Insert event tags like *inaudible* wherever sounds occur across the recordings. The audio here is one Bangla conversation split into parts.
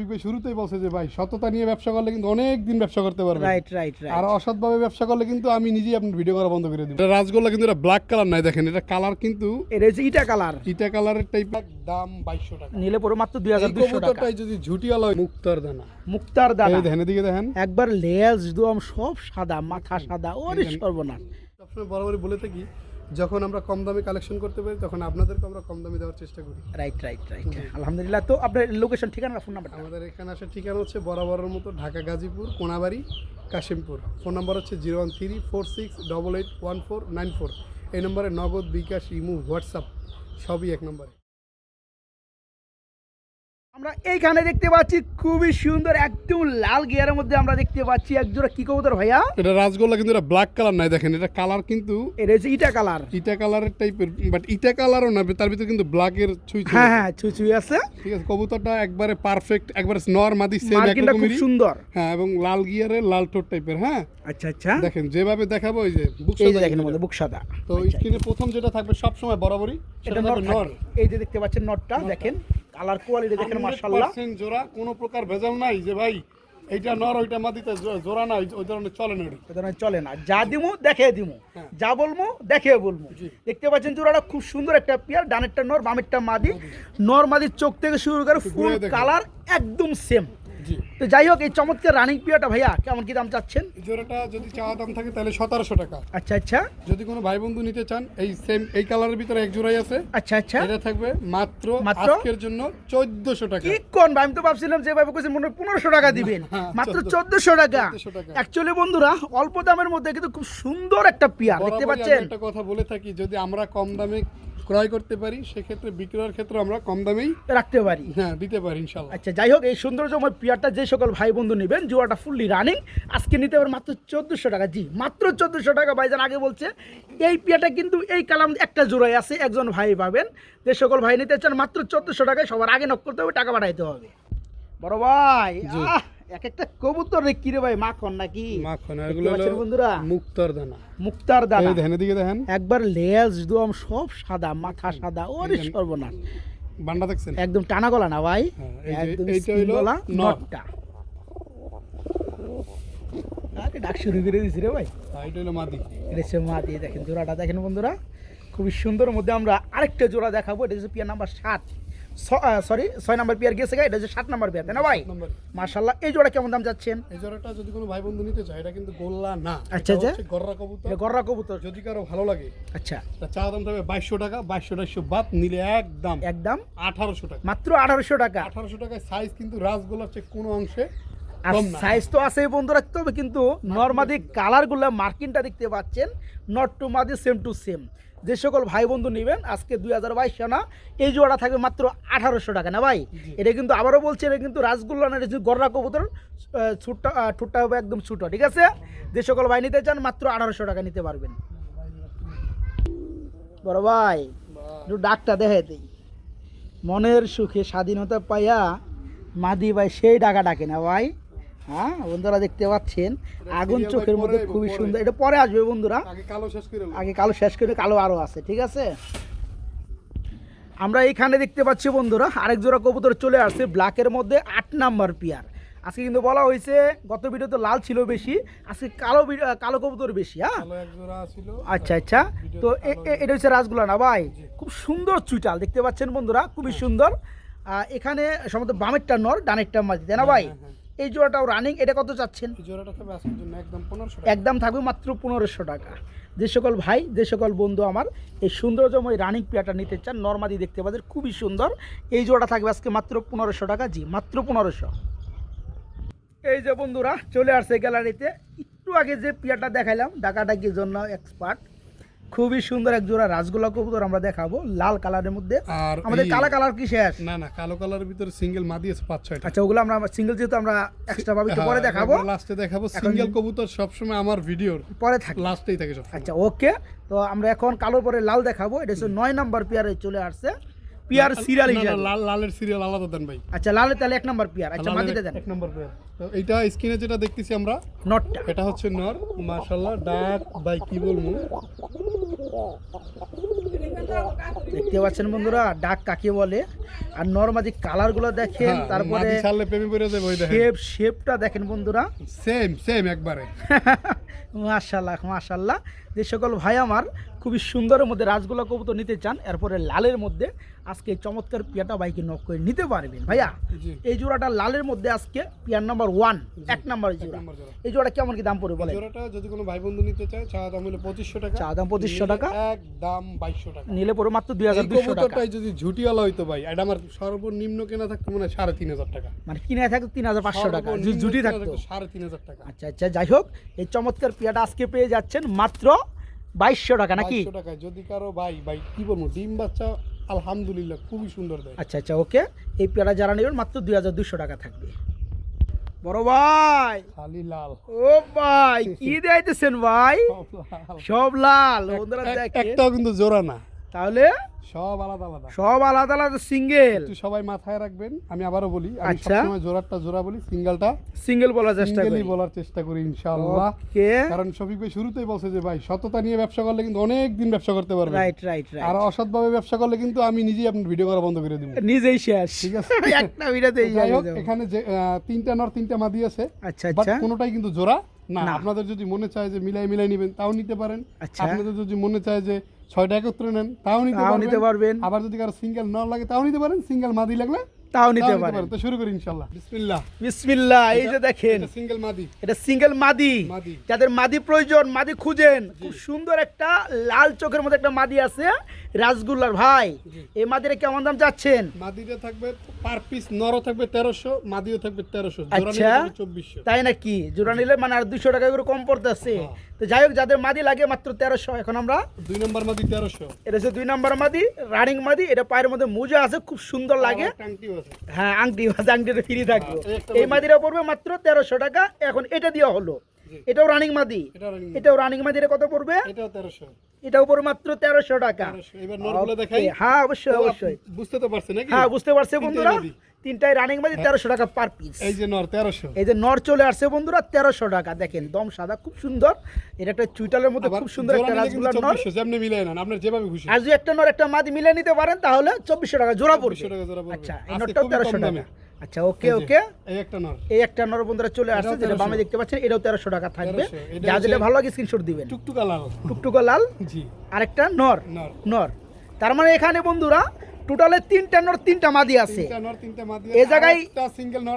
রফিক ভাই শুরুতেই বলছে যে ভাই সততা নিয়ে ব্যবসা করলে কিন্তু অনেক দিন ব্যবসা করতে পারবে। রাইট রাইট রাইট আর অসৎভাবে ব্যবসা করলে কিন্তু আমি নিজেই আপনার ভিডিও করা বন্ধ করে দিই এটা রাজগোল্লা কিন্তু এটা ব্ল্যাক কালার নাই দেখেন এটা কালার কিন্তু এটা হচ্ছে ইটা কালার ইটা কালারের টাইপের দাম বাইশশো টাকা। নিলে পরে মাত্র দুই হাজার এই দুশো টাকা। কবুতরটাই যদি ঝুটিওয়ালা হয় মুক্তার দানা। মুক্তার দানা। এই দেখেন এদিকে দেখেন। একবার লেজ দম সব সাদা মাথা সাদা ওরে। সর্বনাশ। সবসময় বরাবরই বলে থাকি যখন আমরা কম দামে কালেকশন করতে পারি তখন আপনাদেরকে আমরা কম দামে দেওয়ার চেষ্টা করি। রাইট রাইট রাইট আলহামদুলিল্লাহ। তো আপনার লোকেশন ঠিকানা ফোন নাম্বার আমাদের এখানে আসার ঠিকানা হচ্ছে বরাবরের মতো ঢাকা গাজীপুর কোনাবাড়ি কাশিমপুর। ফোন নাম্বার হচ্ছে zero one three four six double eight one four nine four এই নম্বরে নগদ বিকাশ ইমু হোয়াটসঅ্যাপ সবই এক নম্বরে। আমরা এইখানে দেখতে পাচ্ছি খুবই সুন্দর একদম লাল গিয়ারের মধ্যে আমরা দেখতে পাচ্ছি একজোড়া কি কবুতর ভাইয়া? এটা রাজগোল্লা কিন্তু এটা ব্ল্যাক কালার নাই দেখেন এটা কালার কিন্তু এটা হচ্ছে ইটা কালার ইটা কালারের টাইপের বাট ইটা কালারও না তার ভিতরে কিন্তু ব্ল্যাকের ছুঁই ছুঁই হ্যাঁ হ্যাঁ ছুঁই ছুঁই আছে। ঠিক আছে কবুতরটা একবারে পারফেক্ট একবারে নর মাদি সেম মার্কিনটা খুব সুন্দর। হ্যাঁ এবং লাল গিয়ারের লাল টোট টাইপের হ্যাঁ? আচ্ছা আচ্ছা। দেখেন যেভাবে দেখাবো ওই যে বুক এই সাদা দেখেন মধ্যে বুক সাদা। তো স্ক্রিনে প্রথম যেটা থাকবে সব সময় বরাবরই সেটা এটা নর নর। এই যে দেখতে পাচ্ছেন নটটা দেখেন। কালার কোয়ালিটি দেখেন মাশাআল্লাহ। 100% জোড়া কোনো প্রকার ভেজাল নাই যে ভাই এইটা নর ওইটা মাদিতে জোড়া নাই ওই ধরনের চলে না ওই ধরনের চলে না। যা দিমু দেখে দিমু। হ্যাঁ। যা বলমু দেখে বলমু। দেখতে পাচ্ছেন জোড়াটা খুব সুন্দর একটা পেয়ার ডানেরটা নর বামেরটা মাদি। নর মাদির চোখ থেকে শুরু করে ফুল কালার একদম সেম তো যাই হোক এই চমৎকার রানিং পেয়ারটা ভাইয়া কেমন কি দাম চাচ্ছেন? এই জোড়াটা যদি চাওয়া দাম থাকে তাহলে সতেরোশো টাকা। আচ্ছা আচ্ছা। যদি কোনো ভাই বন্ধু নিতে চান এই সেম এই কালারের ভিতরে এক জোড়াই আছে। আচ্ছা আচ্ছা। এটা থাকবে মাত্র মাত্র? আজকের জন্য চোদ্দশো টাকা। কি কোন ভাই আমি তো ভাবছিলাম যে ভাবে কইছেন মনে হয় পনেরোশো টাকা দিবেন। হ্যাঁ, মাত্র 1400 চোদ্দশো টাকা। 1400 অ্যাকচুয়ালি বন্ধুরা অল্প দামের মধ্যে কিন্তু খুব সুন্দর একটা পেয়ার দেখতে পাচ্ছেন? একটা কথা বলে থাকি যদি আমরা কম দামে ক্রয় করতে পারি সেক্ষেত্রে বিক্রয়ের ক্ষেত্রে আমরা কম দামেই রাখতে পারি। হ্যাঁ দিতে পারি ইনশাল্লাহ আচ্ছা যাই হোক এই সৌন্দর্যময় পেয়ারটা যে সকল ভাই বন্ধু নেবেন জুয়াটা ফুললি রানিং আজকে নিতে পারেন মাত্র চোদ্দোশো টাকা। জি মাত্র চোদ্দোশো টাকা ভাইজান আগে বলছে এই পেয়ারটা কিন্তু এই কালাম একটা জোড়ায় আছে একজন ভাই পাবেন। যে সকল ভাই নিতে চান মাত্র চোদ্দোশো টাকায় সবার আগে নক করতে হবে টাকা পাঠাইতে হবে। বড় ভাই এক একটা কবুতর রে কিরে ভাই মাখন নাকি? মাখন এগুলো বন্ধুরা? মুক্তার দানা। মুক্তার দানা। এই দেখেন এদিকে দেখেন। একবার লেজ দম সব সাদা মাথা সাদা ওরে। সর্বনাশ। বান্ডা দেখছেন? একদম টানা গলা না ভাই হ্যাঁ, একদম গলা। নটটা আরে ডাক শুরু করে দিছি রে ভাই। আর এটা হলো মাদি। এটা হচ্ছে দেখেন জোড়াটা। দেখেন বন্ধুরা খুবই সুন্দর। মধ্যে আমরা আরেকটা জোড়া দেখাবো। এটা হচ্ছে পিয়ার নাম্বার সাত। সরি ছয় নাম্বার পিয়ার গেছে গা, এটা হচ্ছে সাত নাম্বার পিয়ার তাই না ভাই? মার্শাল্লাহ এই জোড়া কেমন দাম যাচ্ছেন এই জোড়াটা যদি কোনো ভাই বন্ধু নিতে চায় এটা কিন্তু গোল্লা না। আচ্ছা, আচ্ছা। গররা কবুতর। গররা কবুতর। যদি কারও ভালো লাগে আচ্ছা। চা দাম থাকবে বাইশশো টাকা বাইশশো টাইশো বাদ নিলে একদম একদম? আঠারোশো টাকা। মাত্র আঠারোশো টাকা? আঠারোশো টাকায় সাইজ কিন্তু রাসগোল্লার চেয়ে কোনো অংশে আর সাইজ তো আছে বন্ধুরা তবে কিন্তু নর্মাদি কালারগুলো মার্কিনটা দেখতে পাচ্ছেন নট টু মাদি সেম টু সেম যে সকল ভাই বন্ধু নেবেন আজকে দুই হাজার বাইশ না এই জোড়াটা থাকবে মাত্র আঠারোশো টাকা। না ভাই? এটা কিন্তু আবারও বলছে এটা কিন্তু রাসগোল্লা না এটা গররা কবুতর ছুটটা ঠোঁটটা হবে একদম ছোটো ঠিক আছে? যে সকল ভাই নিতে চান মাত্র আঠারোশো টাকা নিতে পারবেন। বড় ভাই একটু ডাকটা দেখে দিই। মনের সুখে স্বাধীনতা পাইয়া মাদি ভাই সেই ডাকা ডাকে না ভাই? হ্যাঁ বন্ধুরা দেখতে পাচ্ছেন আগুন চোখের মধ্যে খুবই সুন্দর। এটা পরে আসবে বন্ধুরা। আগে কালো শেষ করে কালো আরও আছে ঠিক আছে? আমরা এইখানে দেখতে পাচ্ছি বন্ধুরা আরেক জোড়া কবুতর চলে আসছে ব্ল্যাকের মধ্যে আট নাম্বার পিয়ার। আজকে কিন্তু বলা হয়েছে গত ভিডিওতে লাল ছিল বেশি আজকে কালো কালো কবুতর বেশি হ্যাঁ? জোড়া ছিল। আচ্ছা আচ্ছা। তো এটা হচ্ছে রাসগুলা না ভাই? খুব সুন্দর চুইটাল দেখতে পাচ্ছেন বন্ধুরা খুবই সুন্দর। আহ, এখানে সম্ভবত বামেরটা নর ডানেরটা মাঝি তাই না ভাই? হ্যাঁ, হ্যাঁ। এই জোড়াটাও রানিং এটা কত চাচ্ছেন? একদম থাকবে মাত্র পনেরোশো টাকা। যে সকল ভাই যে সকল বন্ধু আমার এই সৌন্দর্যময় রানিং পেয়ারটা নিতে চান নর্মাদি দেখতে পাচ্ছেন খুবই সুন্দর। এই জোড়াটা থাকবে আজকে মাত্র পনেরোশো টাকা জি মাত্র পনেরোশো। এই যে বন্ধুরা চলে আসছে গ্যালারিতে। একটু আগে যে পেয়ারটা দেখাইলাম ডাকাডাকির জন্য এক্সপার্ট খুবই সুন্দর এক জোড়া রাসগোল্লা কবুতর আমরা দেখাবো লাল কালারের মধ্যে। আর আমাদের কালা কালার কি শেষ? না না কালো কালারের ভিতরে সিঙ্গেল মাদি আছে পাঁচ ছয়টা। আচ্ছা ওগুলো আমরা সিঙ্গেল যেহেতু আমরা এক্সট্রা ভাবে একটু পরে দেখাবো। লাস্টে দেখাবো। সিঙ্গেল কবুতর সবসময় আমার ভিডিওর পরে থাকি। লাস্টেই থাকে সব আচ্ছা ওকে তো আমরা এখন কালোর পরে লাল দেখাবো। এটা হচ্ছে নয় নাম্বার পেয়ারে চলে আসছে। পিয়ার সিরিয়াল হিসাবে লাল লালের সিরিয়াল আলাদা দেন ভাই। আচ্ছা লালে তাহলে এক নাম্বার পিয়ার। আচ্ছা লালের মাটিতে দেন। এক নম্বর পেয়ার। তো এইটা স্ক্রিনে যেটা দেখতেছি আমরা নটটা এটা হচ্ছে নর মাশাল্লাহ ডাক বাই কি বলব? দেখতে পাচ্ছেন বন্ধুরা ডাক কাকে বলে? আর নর্মালি কালারগুলো দেখেন হ্যাঁ, তারপরে শেপ শেপটা দেখেন বন্ধুরা। সেম সেম একবারে। *laughs* মাশাল্লাহ মাশাল্লাহ যে সকল ভাই আমার খুবই সুন্দরের মধ্যে রাজগোলা কবুতর নিতে চান এরপরে লালের মধ্যে আজকে চমৎকার পিয়াটা বাইকে নক করে নিতে পারবেন। ভাইয়া এই জোড়াটা লালের মধ্যে আজকে পিয়ার নাম্বার ওয়ান এক নাম্বার জোড়া। এই জোড়া কেমন কি দাম পড়বে বলে জোড়াটা যদি কোনো ভাই বন্ধু নিতে চায় চা দাম হলো পঁচিশশো টাকা। চা দাম পঁচিশশো টাকা। এক দাম বাইশশো টাকা। নিলে পরে মাত্র দুই হাজার দুশো টাকা। যদি ঝুটিওয়ালা হইতো ভাই এটা আমার সর্বনিম্ন কেনা থাকতো মনে হয় সাড়ে তিন হাজার টাকা। মানে কিনে থাকতো তিন হাজার পাঁচশো টাকা জুটি থাকতো সাড়ে তিন হাজার টাকা। আচ্ছা আচ্ছা যাই হোক এই চমৎকার পিয়াটা আজকে পেয়ে যাচ্ছেন মাত্র বাইশশো টাকা নাকি? যদি কারও ভাই ভাই কি বলব ডিম বাচ্চা আলহামদুলিল্লাহ খুবই সুন্দর দেয়। আচ্ছা আচ্ছা ওকে। এই পেয়ারা যারা নেবেন মাত্র দুই হাজার দুশো টাকা থাকবে। বড় ভাই! খালি লাল। ও ভাই কি *laughs* দেখাইতেছেন ভাই? সব লাল। একটাও কিন্তু জোড়া না। তাহলে সব আলাদা আলাদা। সব আলাদা আলাদা সিঙ্গেল। একটু সবাই মাথায় রাখবেন আমি আবারও বলি আমি আচ্ছা। সবসময় জোড়াটা জোড়া বলি সিঙ্গেলটা সিঙ্গেল বলার চেষ্টা করি। বলার চেষ্টা করি ইনশাআল্লাহ। ওকে। কারণ শফিক ভাই শুরুতেই বলছে যে ভাই সততা নিয়ে ব্যবসা করলে কিন্তু অনেক দিন ব্যবসা করতে পারবে। রাইট রাইট আর রাইট অসৎভাবে ব্যবসা করলে কিন্তু আমি নিজেই আপনার ভিডিও করা বন্ধ করে দিব। নিজেই শেষ। ঠিক আছে? *laughs* একটা ভিডিওতেই যাই হোক এখানে যে তিনটা নর তিনটা মাদি আছে। আচ্ছা আচ্ছা। কোনোটাই কিন্তু জোড়া না। আপনাদের যদি মনে চায় যে মিলাই মিলাই নেবেন তাও নিতে পারেন আচ্ছা। আপনাদের যদি মনে চায় যে ছয়টা একত্রে নেন তাও নিতে নিতে পারবেন আবার যদি কারও সিঙ্গেল না লাগে তাও নিতে পারেন সিঙ্গেল মাদি লাগলে তাও নিতে পারেন। তো শুরু করি ইনশাআল্লাহ বিসমিল্লাহ। বিসমিল্লাহ এই যে দেখেন এটা সিঙ্গেল মাদি। এটা সিঙ্গেল মাদি। যাদের মাদি প্রয়োজন মাদি খুঁজেন। খুব সুন্দর একটা লাল চোখের মধ্যে একটা মাদি আছে রাসগুল্লার ভাই। এই মাদিরে কেমন দাম চাচ্ছেন? মাদিটা থাকবে পার পিস নরও থাকবে তেরোশো মাদিও থাকবে তেরোশো। আচ্ছা। চব্বিশশো। তাই নাকি? জোড়া নিলে মানে আর দুশো টাকা করে কম পড়তেছে। হ্যাঁ। তো যাই হোক যাদের মাদি লাগে মাত্র তেরোশো এখন আমরা দুই নম্বর মাদি তেরোশো। এটা হচ্ছে দুই নাম্বার মাদি রানিং মাদি এটা পায়ের মধ্যে মোজা আছে খুব সুন্দর লাগে। টাংটিও হ্যাঁ আংটি আংটিটা ফ্রি থাকবে। হ্যাঁ, এই মাদিরা পড়বে মাত্র তেরোশো টাকা। এখন এটা দেওয়া হলো। এটাও রানিং মাদি। এটাও রানিং মাদিরে কত পড়বে? এটাও তেরোশো। এটাও পড়বে মাত্র তেরোশো টাকা। হ্যাঁ অবশ্যই অবশ্যই। বুঝতে তো পারছে হ্যাঁ বুঝতে পারছে বন্ধুরা। মাদি। তিনটাই রানিং মাদি তেরোশো টাকা পার পিস এই যে নর তেরোশো। এই যে নর চলে আসছে বন্ধুরা তেরোশো টাকা। দেখেন দম সাদা খুব সুন্দর। এটা একটা চুইটালের মধ্যে খুব সুন্দর একটা রাসগুলার নর। 2400, যেমনি নেন আপনার যেভাবে খুশি। আর যদি একটা নর একটা মাদি মিলে নিতে পারেন তাহলে চব্বিশশো টাকা জোড়া পড়বে। 2400 টাকা জোড়া পড়বে। আচ্ছা এই নরটাও তেরোশো টাকা। আচ্ছা ওকে ওকে। এই একটা নর। এই একটা নর বন্ধুরা চলে আসছে যেটা বামে দেখতে পাচ্ছেন এটাও তেরোশো টাকা থাকবে। 1300 যা যেটা ভালো লাগে স্ক্রিনশট দিবেন। টুকটুকা লাল। টুকটুকা লাল জি। আরেকটা নর। নর। নর। তার মানে এখানে বন্ধুরা টোটালে তিনটা নর তিনটা মাদি আছে। এই জায়গায়-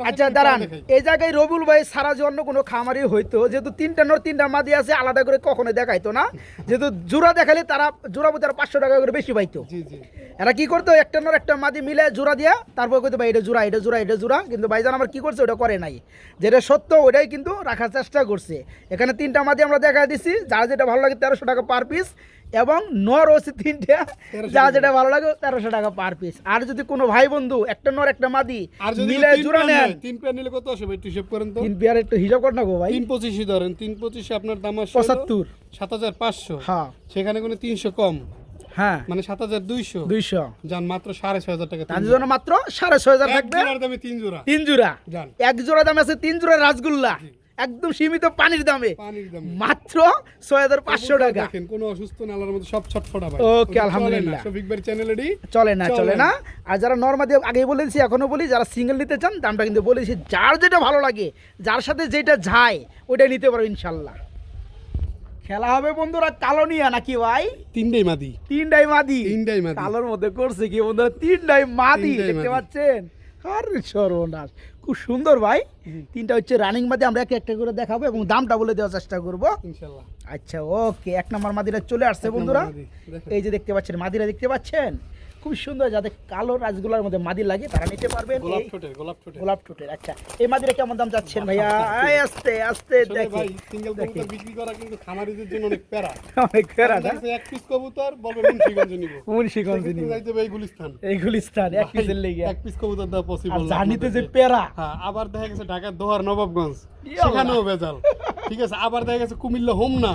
আচ্ছা দাঁড়ান। এই জায়গায় রবিউল ভাই সারা যে অন্য কোনো খামারি হইতো যেহেতু তিনটা নর তিনটা মাদি আছে আলাদা করে কখনো দেখাইতো না। *laughs* যেহেতু জোড়া দেখালে তারা জোড়া তারা পাঁচশো টাকা করে বেশি পাইতো। এরা কি করতো একটা নর একটা মাদি মিলে জোড়া দিয়া তারপর কইতো ভাই এটা জোড়া এটা জোড়া এটা জোড়া। কিন্তু ভাইজান আমার কি করছে ওটা করে নাই। যেটা সত্য ওটাই কিন্তু রাখার চেষ্টা করছে। এখানে তিনটা মাদি আমরা দেখা দিছি যার যেটা ভালো লাগে তেরোশো টাকা পার পিস এবং নর হচ্ছে তিনটা যা যেটা ভালো লাগে তেরোশো টাকা পার পিস আর যদি কোনো ভাই বন্ধু একটা নর একটা মাদি মিলে জোড়া নেন। তিন পেয়ার নিলে কত আসবে একটু হিসাব করেন তো। তিন পেয়ার একটু হিসাব কর না গো ভাই। তিন পঁচিশে ধরেন তিন পঁচিশে আপনার দাম আসবে পঁচাত্তর। সাত হাজার পাঁচশো। হ্যাঁ। সেখানে কোনো তিনশো কম। হ্যাঁ। মানে সাত হাজার দুইশো। দুইশো। যান মাত্র সাড়ে ছয় হাজার টাকা জন্য মাত্র সাড়ে ছয় হাজার থাকবে। তিন জোড়া। তিন জোড়া। এক জোড়া দাম আছে তিন জোড়া রাসগুল্লা। একদম সীমিত পানির দামে। পানির দাম। মাত্র ছয় হাজার পাঁচশো টাকা। দেখেন কোনো অসুস্থ নালার মধ্যে সব ছটফটা ভাই। ওটা না। আলহামদুলিল্লাহ। শফিক ভাই চ্যানেলেরই চলে না চলে না। আর যারা নর্মাদি আগেই বলেছি এখনও বলি যারা সিঙ্গেল নিতে চান দামটা কিন্তু বলেছি যার যেটা ভালো লাগে যার সাথে যেটা যায় ওইটাই নিতে পারো ইনশাল্লাহ। খেলা হবে বন্ধুরা কালো নিয়া নাকি ভাই? তিনটেই মাদি। তিনটাই মাদি। তিনটাই মাদি। কালোর মধ্যে করছে কি বন্ধুরা? তিনটাই মাদি দেখতে পাচ্ছেন? আর সর্বনাশ। খুব সুন্দর ভাই। তিনটা হচ্ছে রানিং মাদি আমরা একে একটা করে দেখাবো এবং দামটা বলে দেওয়ার চেষ্টা করব। আচ্ছা ওকে এক নম্বর মাদিরা চলে আসছে বন্ধুরা। এই যে দেখতে পাচ্ছেন মাদিরা দেখতে পাচ্ছেন? খুব সুন্দর যাদের কালো রাজগুলার মধ্যে মাদি লাগে তারা নিতে পারবেন। গোলাপ ঠোঁটের গোলাপ ঠোঁটের। গোলাপ ঠোঁটের আচ্ছা। এই মাদিরা কেমন দাম চাচ্ছেন ভাইয়া? এই আস্তে আস্তে ভাই সিঙ্গেল কবুতর বিক্রি করা কিন্তু খামারিদের জন্য অনেক প্যারা। *laughs* অনেক ফেরা না? দেখা এক পিস কবুতর বলবে মুন্সিগঞ্জ নিব। মুন্সিগঞ্জ নিবে। যাইতে এই গুলিস্তান। এই গুলিস্তান এক পিসের লেগে। এক পিস কবুতর আর পসিবল জানিতে যে পেরা হ্যাঁ আবার দেখা গেছে ঢাকার দোহার নবাবগঞ্জ। সেখানেও ভেজাল। ঠিক আছে আবার দেখা গেছে কুমিল্লা হোমনা।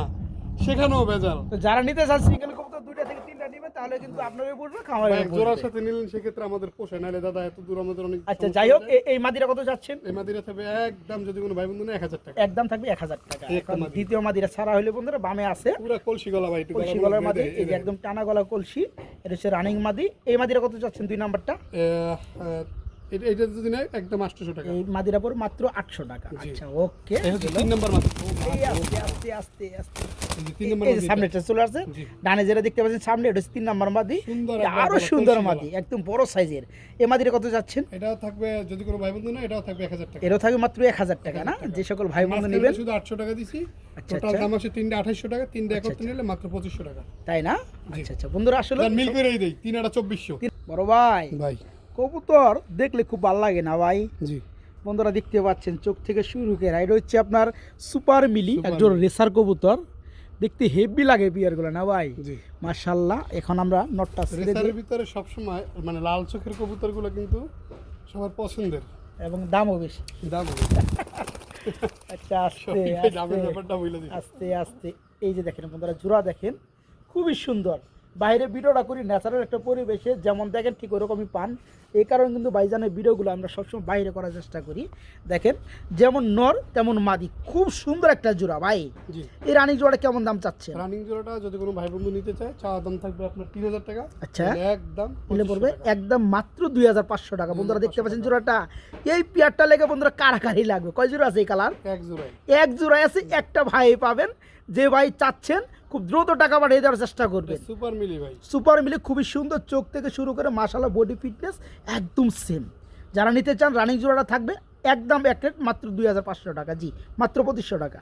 সেখানেও ভেজাল। তো যারা নিতে চান সিঙ্গেল কবুতর দুইটা থেকে নিবে তাহলে কিন্তু আপনারই পড়বে এক জোড়ার সাথে নিলেন সেক্ষেত্রে আমাদের পোষায় নাহলে দাদা এত দূর আমাদের অনেক আচ্ছা যাই হোক এই মাদিরা কত যাচ্ছেন এই মাদিরা থাকবে একদম যদি কোনো ভাই বন্ধু নেয় এক হাজার টাকা। একদম থাকবে এক হাজার টাকা। দ্বিতীয় মাদিরা ছাড়া হলে বন্ধুরা বামে আছে। পুরো কলসি গলা ভাই কলসি গলার মাদি এই যে একদম টানা গলা কলসি এটা হচ্ছে রানিং মাদি। এই মাদিরা কত যাচ্ছেন দুই নাম্বারটা? এটা এটা যদি নেয় একদম আটশোশো টাকা। এই মাদিরা মাত্র আটশো টাকা। আচ্ছা ওকে তিন নম্বর আস্তে আস্তে আস্তে আস্তে। এই যে তিন নম্বর এই যে মাদিটা। সামনেটা চলে আসছে। ডানে যেটা দেখতে পাচ্ছেন সামনে এটা হচ্ছে তিন নাম্বার মাদি। এটা আরও সুন্দর মাদি একদম বড় সাইজের। মাদিরা কত যাচ্ছেন? এটাও থাকবে যদি কোনো ভাই বন্ধু নেয় এটাও থাকবে এক হাজার টাকা। এরও থাকবে মাত্র এক হাজার টাকা না? যে সকল ভাই বন্ধু নেবেন। শুধু আটশো টাকা দিছি। আচ্ছা, টোটাল আচ্ছা। দাম আছে তিনটে আঠাইশশো টাকা তিনটে আচ্ছা, একত্রে নিলে মাত্র পঁচিশশো টাকা। তাই না? আচ্ছা আচ্ছা। বন্ধুরা আসলে মিল দেই চব্বিশশো। বড় ভাই। ভাই। কবুতর দেখলে খুব ভালো লাগে না ভাই? জি। বন্ধুরা দেখতে পাচ্ছেন চোখ থেকে শুরু করে এটা হচ্ছে আপনার সুপার মিলি একজন রেসার কবুতর। দেখতে হেভি লাগে বিয়ারগুলো না ভাই? জি। মার্শাল্লাহ এখন আমরা নটটা রেসারের ভিতরে সবসময় মানে লাল চোখের কবুতরগুলো কিন্তু সবার পছন্দের। এবং দামও বেশি। দাম *laughs* আচ্ছা আস্তে আস্তে আস্তে আস্তে। এই যে দেখেন বন্ধুরা জোড়া দেখেন খুবই সুন্দর। বাইরে ভিডিওটা করি ন্যাচারাল একটা পরিবেশে যেমন দেখেন ঠিক ওরকমই পান। এই কারণে কিন্তু বাইজানের ভিডিওগুলো আমরা সবসময় বাইরে করার চেষ্টা করি। দেখেন যেমন নর তেমন মাদি। খুব সুন্দর একটা জোড়া ভাই। এই রানিং জোড়া কেমন দাম চাচ্ছে রানিং জোড়াটা যদি কোনো ভাই বন্ধু নিতে চায় চাওয়া দাম থাকবে আপনার তিন হাজার টাকা। আচ্ছা। একদম নিলে পড়বে একদম মাত্র দুই হাজার পাঁচশো টাকা। বন্ধুরা দেখতে পাচ্ছেন জোড়াটা? এই পেয়ারটা লেগে বন্ধুরা কারাকারি লাগবে। কয় জোড়া আছে এই কালার? এক জোড়ায় এক জোড়ায় আছে একটা ভাই পাবেন। যে ভাই চাচ্ছেন খুব দ্রুত টাকা পাঠিয়ে দেওয়ার চেষ্টা করবে সুপার মিলি ভাই। সুপার মিলি খুবই সুন্দর চোখ থেকে শুরু করে মাসালা বডি ফিটনেস একদম সেম যারা নিতে চান রানিং জোড়াটা থাকবে একদম এক রেট মাত্র দুই হাজার পাঁচশো টাকা। জি মাত্র পঁচিশশো টাকা।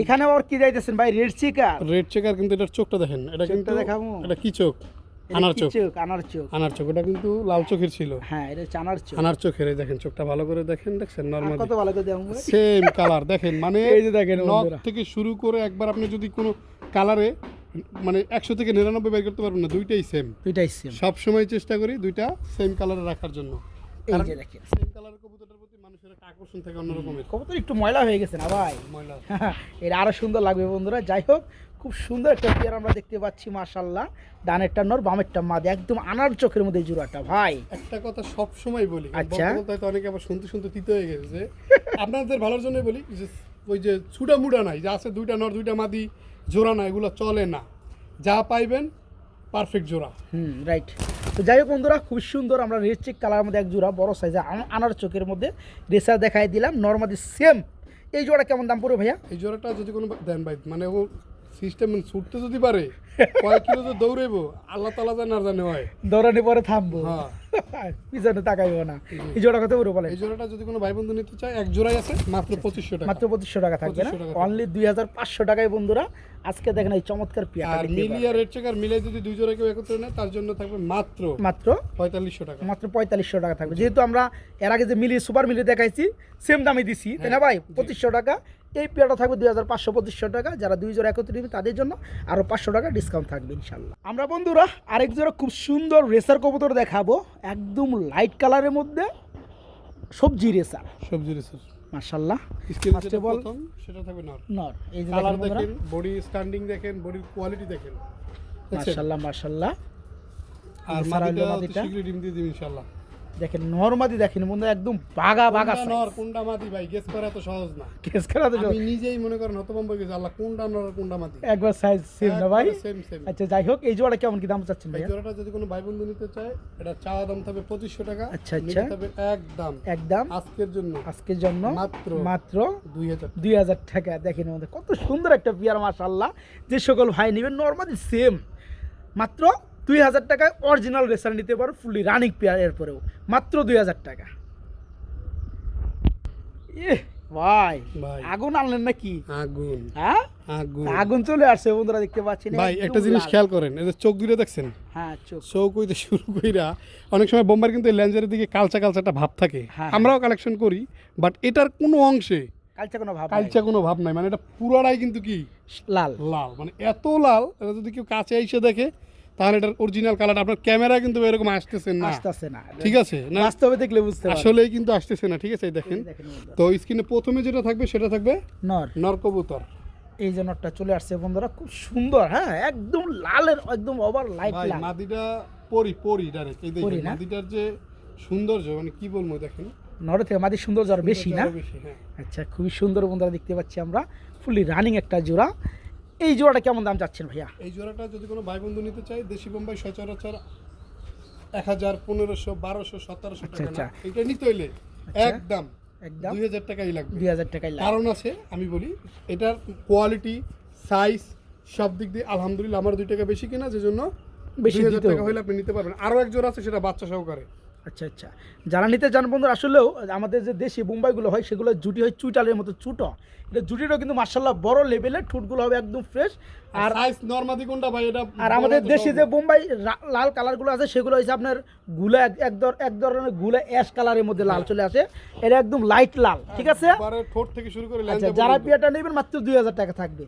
এখানে আবার কি যাইতেছেন ভাই? রেড চিকার রেড চেকার কিন্তু এটার চোখটা দেখেন। এটা কিন্তু দেখাবো? এটা কি চোখ? আনার চোখ? আনার চোখ। আনার চোখ ওটা কিন্তু লাল চোখের ছিল। হ্যাঁ এটা হচ্ছে আনার চোখ। আনার চোখের দেখেন চোখটা ভালো করে দেখেন দেখছেন? নর্মালি কত ভালো করে ভাই? সেম কালার দেখেন মানে *laughs* এই যে দেখেন নখ থেকে শুরু করে একবার আপনি যদি কোনো কালারে মানে একশো থেকে নিরানব্বই বের করতে পারবেন না দুইটাই সেম দুইটাই সেম সব সময় চেষ্টা করি দুইটা সেম কালারে রাখার জন্য। এই যে দেখেন। সেম কালারের কবুতরটার প্রতি মানুষের একটা আকর্ষণ থাকে অন্যরকমের। কবুতর একটু ময়লা হয়ে গেছে না ভাই? ময়লা। *laughs* এটা আরও সুন্দর লাগবে বন্ধুরা। যাই হোক খুব সুন্দর একটা পেয়ার আমরা দেখতে পাচ্ছি মাশাল্লাহ ডানেরটা নর বামেরটা মাদ। একদম আনার চোখের মধ্যে জোড়াটা ভাই। একটা কথা সব সময় বলি আচ্ছা। অনেকে আবার শুনতে শুনতে তিতে হয়ে গেছে। যে আপনাদের ভালোর জন্য বলি যে ওই যে ছুটা মুড়া নাই যা আছে দুইটা নর দুইটা মাদি জোড়া না এগুলো চলে না। যা পাইবেন পারফেক্ট জোড়া। হুম রাইট তো যাই হোক বন্ধুরা খুব সুন্দর আমরা চেক কালার মধ্যে এক জোড়া বড় সাইজে আনার চোখের মধ্যে রেসার দেখাই দিলাম। নর্মালি সেম এই জোড়া কেমন দাম পড়বে ভাইয়া? এই জোড়াটা যদি কোনো দেন ভাই মানে ও সিস্টেম ছুটতে যদি পারে কয়েক কিলো তো দৌড়াইবো আল্লাহ তালা জানে হয়। দৌড়ানি পরে থামবো। হ্যাঁ। *laughs* পিছনে তাকাইবো না। এই জোড়া কত বলে এই জোড়াটা যদি কোনো ভাই বন্ধু নিতে চায় এক জোড়াই আছে মাত্র পঁচিশশো টাকা। মাত্র পঁচিশশো টাকা থাকবে না? অনলি দুই হাজার পাঁচশো টাকায় বন্ধুরা আজকে দেখেন এই চমৎকার পিয়াটা আর মিলিয়া রেড চেকার মিলে যদি দুই জোড়া কেউ একত্রে নেয় তার জন্য থাকবে মাত্র মাত্র পঁয়তাল্লিশশো টাকা। মাত্র পঁয়তাল্লিশশো টাকা থাকবে। যেহেতু আমরা এর আগে যে মিলি সুপার মিলি দেখাইছি সেম দামে দিছি। তাই না ভাই? পঁচিশশো টাকা এই পেয়ারটা থাকবে দুই হাজার পাঁচশো পঁচিশশো টাকা। যারা দুই জোড়া একত্রে নেবে তাদের জন্য আরও পাঁচশো টাকা ডিসকাউন্ট থাকবে ইনশাল্লাহ। আমরা বন্ধুরা আরেক জোড়া খুব সুন্দর রেসার কবুতর দেখাবো। একদম লাইট কালারের মধ্যে সবজি রেসার সবজি of all- প্রথম সেটা থাকবে নর। নর। এই যে কালার দেখেন বডি স্ট্যান্ডিং দেখেন বডির কোয়ালিটি দেখেন। দেখছেন? মার্শাল্লাহ মার্শাল্লাহ আর মাদিটা। ডিম দিয়ে ইনশাআল্লাহ দেখেন নর্মাদি দেখেন বন্ধু একদম বাগা বাগা নর কোনটা মাদি ভাই? গেস করা এত সহজ না। কেস খেলা তো আমি নিজেই মনে করেন হতভম্ব গেছি। আল্লাহ কোনটা নর কোনটা মাদি? একবার সাইজ সেম না ভাই? সেম সেম আচ্ছা যাই হোক এই জোড়া কেমন কি দাম চাচ্ছেন ভাইয়া? জোড়াটা যদি কোনো ভাই বন্ধু নিতে চায় এটা চাওয়া দাম থাকবে পঁচিশশো টাকা। আচ্ছা, আচ্ছা। থাকবে একদম একদম আজকের জন্য। আজকের জন্য মাত্র মাত্র দুই হাজার দুই হাজার টাকা। দেখেন আমাদের কত সুন্দর একটা পিয়ার মাশাল্লাহ যে সকল ভাই নেবেন নর্মালি সেম মাত্র দুই হাজার টাকায় অরিজিনাল রেসার নিতে পারো ফুলি রানিং পেয়ার এরপরেও মাত্র দুই হাজার টাকা। ভাই আগুন আনলেন নাকি? আগুন। হ্যাঁ? আগুন। আগুন চলে আসছে বন্ধুরা দেখতে পাচ্ছেন। ভাই একটা জিনিস খেয়াল করেন এই যে চোখ দুটো দেখছেন? হ্যাঁ চোখ। চোখ হইতে শুরু কইরা অনেক সময় বোম্বার কিন্তু লেন্সের দিকে কালচা কালচা একটা ভাব থাকে। হ্যাঁ। আমরাও কালেকশন করি বাট এটার কোনো অংশে কালচা কোনো ভাব কালচা কোনো ভাব নাই। মানে এটা পুরাটাই কিন্তু কি? লাল। লাল। মানে এত লাল এটা যদি কেউ কাছে এসে দেখে তাহলে এটার অরিজিনাল কালার আপনার ক্যামেরা কিন্তু এরকম আসতেছে না। আসতেছে না। ঠিক আছে? না? বাস্তবে দেখলে বুঝতে আসলেই কিন্তু আসতেছে না ঠিক আছে? দেখেন। তো স্ক্রিনে প্রথমে যেটা থাকবে সেটা থাকবে নর। নর কবুতর। এই যে নটটা চলে আসছে বন্ধুরা খুব সুন্দর হ্যাঁ? একদম লালের একদম ওভার লাইট লাল। মাদিটা পরি পরি ডাইরেক্ট এই পরি দেখেন মাদিটার যে সৌন্দর্য মানে কি বলব দেখেন? নড়ে থেকে মাদি সুন্দর জ্বর বেশি না? আরও হ্যাঁ। আচ্ছা খুবই সুন্দর বন্ধুরা দেখতে পাচ্ছি আমরা। ফুলি রানিং একটা জোড়া। এই জোড়াটা কেমন দাম যাচ্ছেন ভাইয়া? এই জোড়াটা যদি কোনো ভাই বন্ধু নিতে চায় দেশি বোম্বাই সচরাচর এক হাজার পনেরোশো বারোশো সতেরোশো আচ্ছা, টাকা আচ্ছা। এটা নিতে হইলে আচ্ছা। একদম একদম। দুই হাজার টাকাই লাগবে। দুই হাজার লাভ কারণ আছে আমি বলি এটার কোয়ালিটি সাইজ সব দিক দিয়ে আলহামদুলিল্লাহ আমার দুই টাকা বেশি কিনা যে জন্য বেশি হাজার টাকা। হলে আপনি নিতে পারবেন। আরও এক জোড়া আছে সেটা বাচ্চা সহকারে। আচ্ছা আচ্ছা। যারা নিতে চান বন্ধুরা আসলেও আমাদের যে দেশি বোম্বাইগুলো হয় সেগুলো জুটি হয় চুইটালের মতো চুটো এটা জুটিরও কিন্তু মার্শাল্লাহ বড় লেভেলের ঠুটগুলো হবে একদম ফ্রেশ আর সাইজ নর্মাদি কোনটা ভাই? এটা আর আমাদের দেশি যে। বোম্বাই লাল কালারগুলো আছে সেগুলো হচ্ছে আপনারগুলা এক ধর- এক ধরনেরগুলা অ্যাশ কালারের মধ্যে লাল চলে আসে। এটা একদম লাইট লাল ঠিক আছে? ঠোঁট থেকে শুরু করে আচ্ছা যারা। পিয়াটা নেবেন মাত্র দুই হাজার টাকা থাকবে।